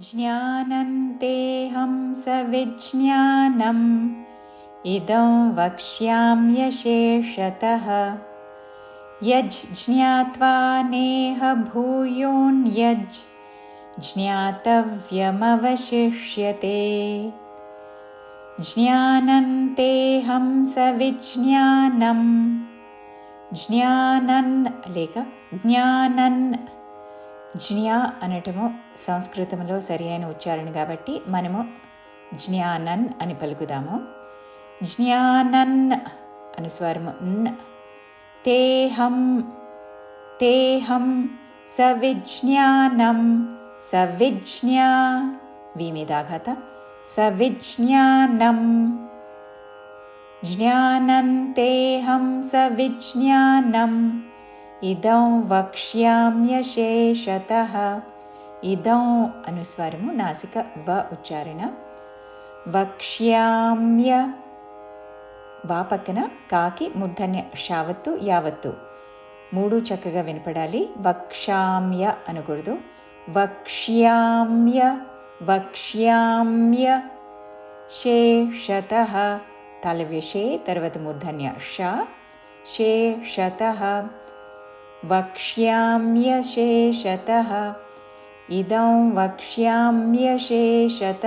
ज्ञानन्तेऽहं ज्ञानन्तेऽहंसविज्ञानम् इदं वक्ष्याम्यशेषतः यज्ज्ञात्वा नेह यज्ज्ञात्वानेहभूयोज् ज्ञातव्यमवशिष्यते। ज्ञानन्तेऽहं सविज्ञानं ज्ञानन् लेख? ज्ञानन् జ్ఞా అనటము సంస్కృతంలో సరి అయిన ఉచ్చారణ కాబట్టి మనము జ్ఞానన్ అని పలుకుదాము. జ్ఞానన్ అనుస్వారము న్. తేహం తేహం సవిజ్ఞానం సవిజ్ఞా విమిదాఘాత సవిజ్ఞానం. జ్ఞానం తేహం సవిజ్ఞానం. ఇదం వక్ష్యామ్యశేషత. ఇదం అనుస్వారము నాసిక వ ఉచ్చారణ. వక్ష్యామ్య వా పక్కన కాకి ముర్ధన్య షావత్తు యావత్తు. మూడు చక్కగా వినపడాలి. వక్షామ్య అనకూడదు. వక్ష్యామ్య వక్ష్యామ్య శేషత. తలవ్యషే తర్వాత మూర్ధన్య షా. శేషత. వక్ష్యామ్యశేషత ఇదం వక్ష్యామ్యశేషత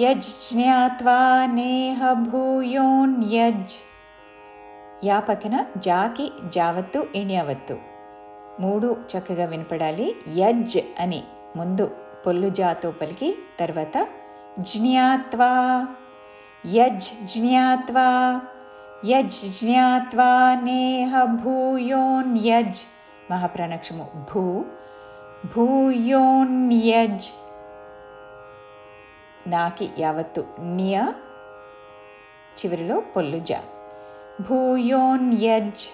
యజ్జ్ఞాత్వా నేహ భూయోన్యజ్ యా పక్కన జాకి జావత్తు ఇణ్యవత్తు మూడు చక్కగా వినపడాలి యజ్ అని ముందు పొల్లు జాతో పలికి తర్వాత జ్ఞాత్వా యజ్ జ్ఞాత్వా యజ్ జ్ఞాత్వా నేహ భూయోన్యజ్ మహాప్రాణక్షము. భూ. భూయోన్యజ్ నాకి యావత్తు న్య. చివరిలో పొల్లుజ. భూయోన్యజ్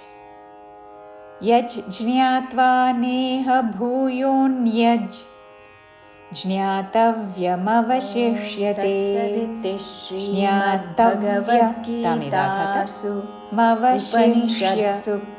యజ్. జ్ఞాత్వా నేహ భూయోన్యజ్ ज्ञातव्यमवशिष्यते श्रीज्ञादव्यसु मव शनिषसुप्रविद्याया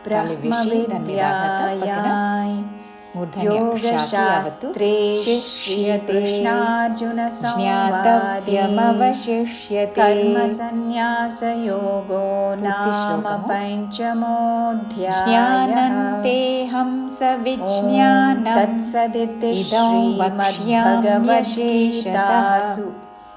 योगशास्त्रे ोगशास्त्रेष्णार्जुनसंज्ञातव्यमवशिष्य कर्मसन्न्यासयोगो नाशमपञ्चमोऽध्यज्ञानन्तेऽहंसविज्ञा तत्सदिति श्रीमद्भगवद्गीतासु।